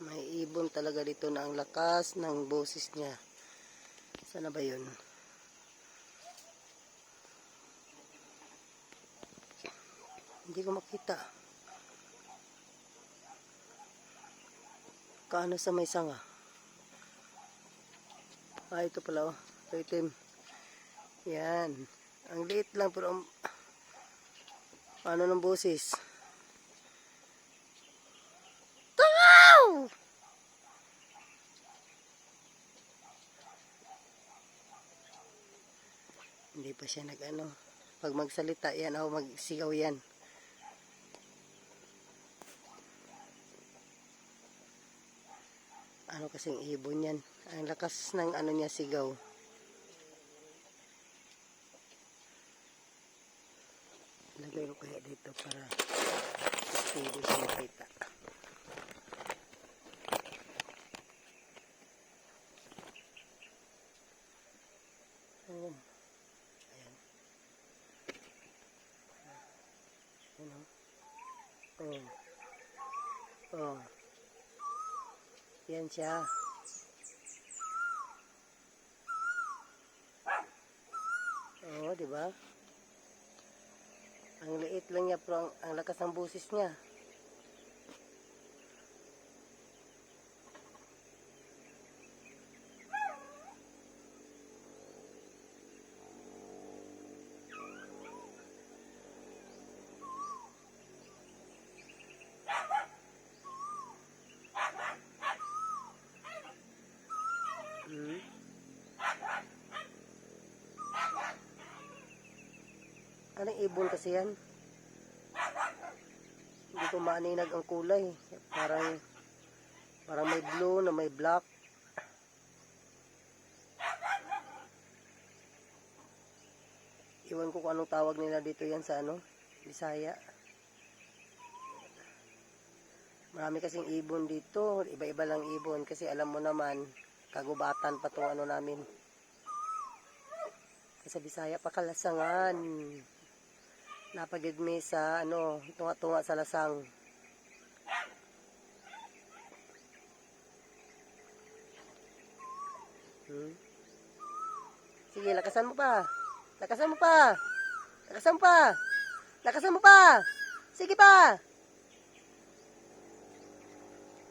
May ibon talaga dito na ang lakas ng boses niya. Sana ba yun? Hindi ko makita. Kaano sa may sanga? Ah, ito pala oh. Ito itim. Yan. Ang liit lang pero ang... Ano ng boses? Hindi pa siya nag-ano. Pag magsalita yan o magsigaw yan. Ano kasing ibon yan. Ang lakas ng ano niya sigaw. Lagay ko kaya dito para stable siya makita. Oh. Oh. Yan siya. Oo, di ba? Ang liit lang niya pero ang, ang lakas ng busis niya. Hmm. Anong ibon kasi yan? Ko maaninag ang kulay. Parang parang may blue na may black. Iwan ko kung anong tawag nila dito yan sa ano, Bisaya. Marami kasing ibon dito. Iba-iba lang ibon kasi alam mo naman, kagubatan pa tong ano namin. Sa Bisaya pa kalasangan. Napagid mi sa ano, tunga-tunga sa lasang. Hmm? Sige, lakasan mo pa. Lakasan mo pa. Lakasan mo pa. Lakasan mo pa. Sige pa.